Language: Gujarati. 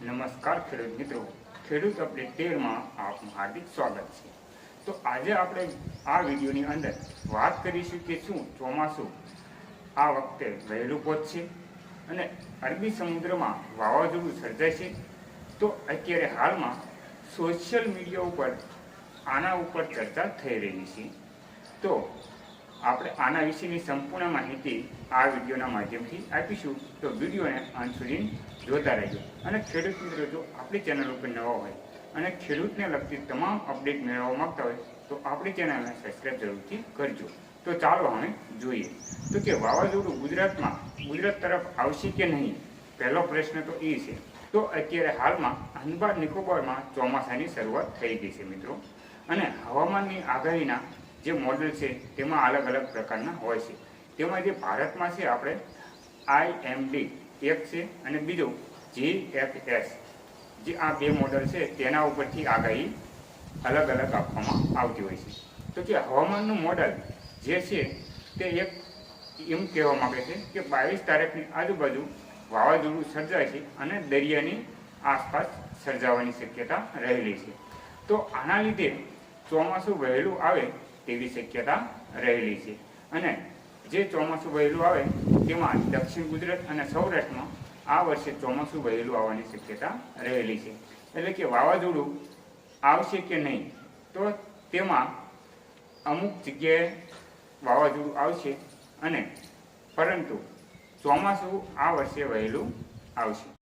નમસ્કાર ખેડૂત મિત્રો. ખેડૂત અપડેટ તેરમાં આપનું હાર્દિક સ્વાગત છે. તો આજે આપણે આ વિડીયોની અંદર વાત કરીશું કે શું ચોમાસું આ વખતે વહેલું પહોંચશે અને અરબી સમુદ્રમાં વાવાઝોડું સર્જાય છે તો અત્યારે હાલમાં સોશિયલ મીડિયા ઉપર આના ઉપર ચર્ચા થઈ રહી છે. તો આપણે આના વિશેની સંપૂર્ણ માહિતી આ વિડીયોના માધ્યમથી આપીશું. તો વિડીયોને અંત સુધી જોતા રહેજો. અને ખેડૂત મિત્રો, જો આપણી ચેનલ ઉપર નવા હોય અને ખેડૂતને લગતી તમામ અપડેટ મેળવવા માગતા હોય, તો આપણી ચેનલને સબસ્ક્રાઈબ જરૂરથી કરજો. તો ચાલો હવે જોઈએ. તો કે વાવાઝોડું ગુજરાતમાં, ગુજરાત તરફ આવશે કે નહીં? પહેલો પ્રશ્ન તો એ છે. તો અત્યારે હાલમાં અંદબાર નિકોબારમાં ચોમાસાની શરૂઆત થઈ ગઈ છે મિત્રો. અને હવામાનની આગાહીના જે મોડલ છે, તેમાં અલગ અલગ પ્રકારના હોય છે. તેમાં જે ભારતમાં છે, આપણે આઈએમડી એક છે અને બીજો જીએફએસ જે આ બે મોડલ છે, તેના ઉપરથી આગાહી અલગ અલગ આપવામાં આવતી હોય છે. તો કે હવામાનનું મોડલ જે છે, તે એક એમ કહેવા માગે છે કે બાવીસ તારીખની આજુબાજુ વાવાઝોડું સર્જાય છે અને દરિયાની આસપાસ સર્જાવાની શક્યતા રહેલી છે. તો આના લીધે ચોમાસું વહેલું આવે તેવી શક્યતા રહેલી છે. અને જે ચોમાસું વહેલું આવે, તેમાં દક્ષિણ ગુજરાત અને સૌરાષ્ટ્રમાં આ વર્ષે ચોમાસું વહેલું આવવાની શક્યતા રહેલી છે. એટલે કે વાવાઝોડું આવશે કે નહીં, તો તેમાં અમુક જગ્યાએ વાવાઝોડું આવશે અને પરંતુ ચોમાસું આ વર્ષે વહેલું આવશે.